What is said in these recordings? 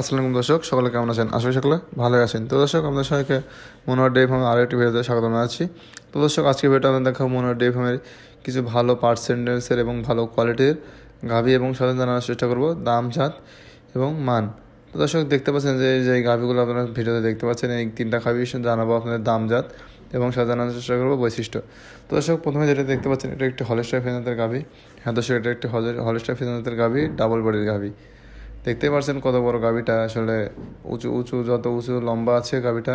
আসসালামু দর্শক, সকলে কেমন আছেন? আশা করি সকলে ভালো আছেন। তো দর্শক, আপনাদের সবাইকে মনোহর ডে ফার্ম আরও একটি ভিডিওতে স্বাগত জানাচ্ছি। তো দর্শক, আজকে ভিডিওটা আপনাদের দেখাবো মনোহর ডে ফার্মের কিছু ভালো পার্সেন্টেজের এবং ভালো কোয়ালিটির গাভি এবং সাথে জানার চেষ্টা করব, দাম, জাত এবং মান। তো দর্শক, দেখতে পাচ্ছেন যে যে গাভিগুলো আপনারা ভিডিওতে দেখতে পাচ্ছেন, এই তিনটা গাভি জানাব আপনাদের দাম, জাত এবং সাথে জানার চেষ্টা করব বৈশিষ্ট্য। তো দর্শক, প্রথমে যেটা দেখতে পাচ্ছেন, এটা একটি হলেস্টার ফেনাতের গাভি। হ্যাঁ দর্শক, এটা একটি হলেস্টার ফেনাতের গাভি ডাবল বডির গাভি। দেখতেই পারছেন কত বড় গাভিটা। আসলে উঁচু উঁচু, যত উঁচু, লম্বা আছে গাভিটা।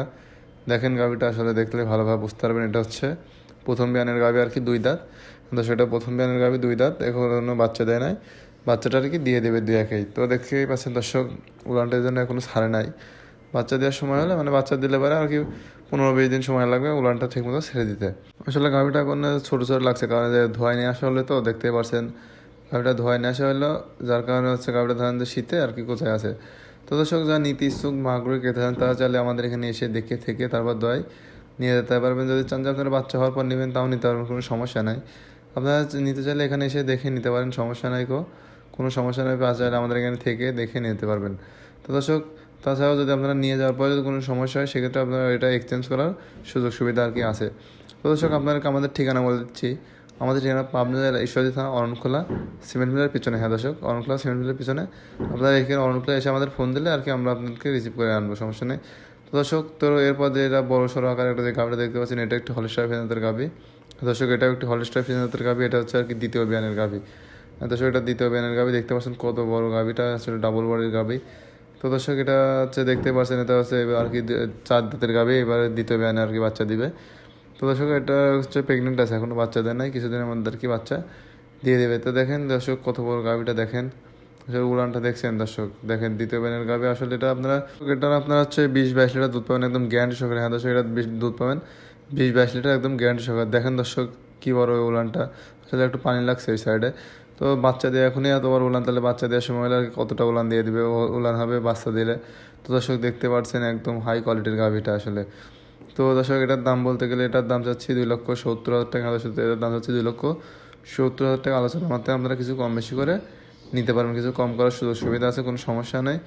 দেখেন গাভিটা আসলে দেখলে ভালোভাবে বুঝতে পারবেন, এটা হচ্ছে প্রথম বিয়ানের গাবি আর কি দুই দাঁত। তো সেটা প্রথম বিয়ানের গাবি দুই দাঁত, এখনও বাচ্চা দেয় নাই। বাচ্চাটা আর কি দিয়ে দেবে দুই একেই। তো দেখতেই পাচ্ছেন দর্শক, উলানটার জন্য এখনও ছাড়ে নাই। বাচ্চা দেওয়ার সময় হলে মানে বাচ্চা দিলে পরে আর কি পনেরো বিশ দিন সময় লাগবে উলানটা ঠিক মতো ছেড়ে দিতে। আসলে গাভিটা এখন ছোটো ছোটো লাগছে, কারণ যে ধোয়াই নিয়ে আসা হলে তো দেখতেই পারছেন গাভিটা ধোয়াই নিয়ে আসা হলো যার কারণে হচ্ছে গাভিটা ধরেন যে শীতে আর কি কোথায় আছে। তো দর্শক যা নীতি ইচ্ছুক, মাগুরি খেতে চান তারা চাইলে আমাদের এখানে এসে দেখে থেকে তারপর দোয়াই নিয়ে যেতে পারবেন। যদি চান যে আপনারা বাচ্চা হওয়ার পর নেবেন, তাও নিতে পারবেন, কোনো সমস্যা নাই। আপনারা নিতে চাইলে এখানে এসে দেখে নিতে পারেন, সমস্যা নাই কো কোনো সমস্যা নেই বা চাইলে আমাদের এখানে থেকে দেখে নিতে পারবেন। তো দর্শক, তাছাড়াও যদি আপনারা নিয়ে যাওয়ার পরে যদি কোনো সমস্যা হয়, সেক্ষেত্রে আপনারা এটা এক্সচেঞ্জ করার সুযোগ সুবিধা আর কি আছে। তো দর্শক, আপনাদেরকে আমাদের ঠিকানা বলে দিচ্ছি। আমাদের ঠিকানা পাবনা জেলা ঈশ্বরদী থানা, অরণখোলা সিমেন্ট মিলের পিছনে। হ্যাঁ দর্শক, অরণখোলা সিমেন্ট মিলের পিছনে। আপনারা এখানে অরণখোলা এসে আমাদের ফোন দিলে আর কি আমরা আপনাদেরকে রিসিভ করে আনব, সমস্যা নেই। তো দর্শক, তো এরপর যে এটা বড় সড়ো আকারে একটা যে গাভিটা দেখতে পাচ্ছেন, এটা একটি হলিস্টার ফিনাতের গাভি দর্শক, এটাও একটি হলিস্টার ফিনাতের গাভি এটা হচ্ছে আর কি দ্বিতীয় বিয়ানের গাভি দর্শক, এটা দ্বিতীয় বিয়ানের গাভি দেখতে পাচ্ছেন কত বড় গাভিটা আসলে ডাবল বডির গাভি তো দর্শক, এটা হচ্ছে দেখতে পাচ্ছেন, এটা হচ্ছে আর কি চার দাঁতের গাভি এবারে দ্বিতীয় বিয়ানে আর কি বাচ্চা দিবে। তো দর্শক, এটা হচ্ছে প্রেগনেন্ট আছে, এখনও বাচ্চা দেয় নাই, কিছুদিনের মধ্যে আর কি বাচ্চা দিয়ে দেবে। তো দেখেন দর্শক, কত বড় গাভিটা দেখেন। উড়ানটা দেখছেন দর্শক? দেখেন দ্বিতীয় ব্যানের গাভি, আসলে এটা আপনারা এটা আপনারা হচ্ছে বিশ বাইশ লিটার দুধ পাবেন, একদম গ্যারান্টি সহকারে। হ্যাঁ দর্শক, এটা দুধ পাবেন, বিশ বাইশ লিটার একদম গ্যারান্টি সহকারে। দেখেন দর্শক, কী বড় ওই উলানটা আসলে একটু পানি লাগছে এই সাইডে তো বাচ্চা দিয়ে এখনই এত বড় উলান তাহলে বাচ্চা দেওয়ার সময় হলে আর কতটা উলান দিয়ে দিবে? উলান হবে বাচ্চা দিলে। তো দর্শক, দেখতে পাচ্ছেন একদম হাই কোয়ালিটির গাভিটা আসলে। তো দর্শক, এটার দাম বলতে গেলে এটার দাম যাচ্ছে দুই লক্ষ সত্তর হাজার টাকা। আলোচনা এটার দাম যাচ্ছে দুই লক্ষ সত্তর হাজার টাকা। আলোচনার মাধ্যমে আপনারা কিছু কম বেশি করে নিতে পারবেন, কিছু কম করার সুযোগ সুবিধা আছে, কোনো সমস্যা নেই।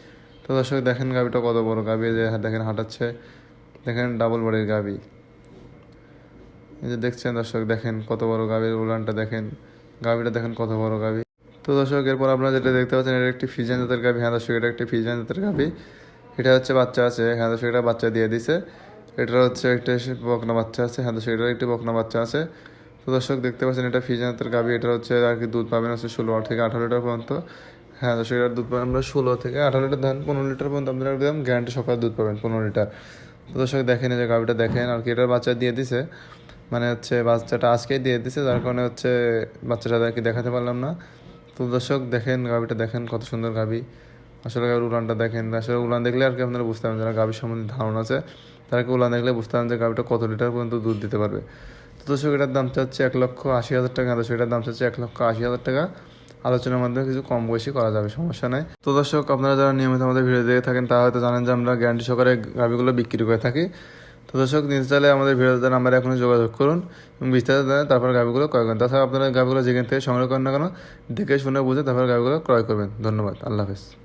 তো দর্শক, দেখেন গাভিটা কত বড় গাভি যে দেখেন হাঁটাচ্ছে, দেখেন ডাবল বডির গাভি এই যে দেখছেন দর্শক, দেখেন কত বড় গাভির উলানটা, দেখেন গাভিটা দেখেন কত বড় গাভি তো দর্শক, এরপর আপনারা যেটা দেখতে পাচ্ছেন, এটা একটি ফিজিয়ান জাতের গাভি হ্যাঁ দর্শক, এটা একটি ফিজিয়ান জাতের গাভি এটা হচ্ছে বাচ্চা আছে। হ্যাঁ দর্শক, এটা বাচ্চা দিয়ে দিছে। এটার হচ্ছে একটা বকনা বাচ্চা আছে হ্যাঁ এটার একটি বকনা বাচ্চা আছে। তো দর্শক, দেখতে পাচ্ছেন, এটা ফিজানাতের গাভি এটা হচ্ছে আর কি দুধ পাবেন হচ্ছে ষোলো থেকে আঠারো লিটার পর্যন্ত। হ্যাঁ দর্শক, এটার দুধ পাবেন আমরা ষোলো থেকে আঠারো লিটার ধান, পনেরো লিটার পর্যন্ত আপনারা একদম গ্যারান্টি সকালে দুধ পাবেন পনেরো লিটার। তো দর্শক, দেখেন যে গাভিটা দেখেন, আর কি এটার বাচ্চা দিয়ে দিছে। মানে হচ্ছে বাচ্চাটা আজকেই দিয়ে দিছে, যার কারণে হচ্ছে বাচ্চাটা আর কি দেখাতে পারলাম না। তো দর্শক, দেখেন গাভিটা, দেখেন কত সুন্দর গাভি। আসলে গাভির উলানটা দেখেন, আসলে উলান দেখলে আর কি আপনারা বুঝতে পারবেন যারা গাভির সম্বন্ধে ধারণা আছে। তারা কি উলান দেখলে বুঝতে পারেন যে গাভিটা কত লিটার পর্যন্ত দুধ দিতে পারবে। তো দর্শক, এটার দাম চাচ্ছে এক লক্ষ আশি হাজার টাকা। দর্শক, এটার দাম চাচ্ছে এক লক্ষ আশি হাজার টাকা। আলোচনার মাধ্যমে কিছু কম বেশি করা যাবে, সমস্যা নেই। তো দর্শক, আপনারা যারা নিয়মিত আমাদের ভিডিও দেখে থাকেন, তারা হয়তো জানেন যে আমরা গ্যারান্টি সহকারে গাভিগুলো বিক্রি করে থাকি। তো দর্শক চাইলে আমাদের ভিডিওতে নাম্বারে এখনই যোগাযোগ করুন এবং বিস্তারিত জানেন তারপর গাভিগুলো ক্রয় করেন। তাছাড়া আপনারা গাভিগুলো যেখান থেকে সংগ্রহ করেন না কেন, দেখে শুনে বুঝে তারপর গাভিগুলো ক্রয় করবেন। ধন্যবাদ। আল্লাহ হাফেজ।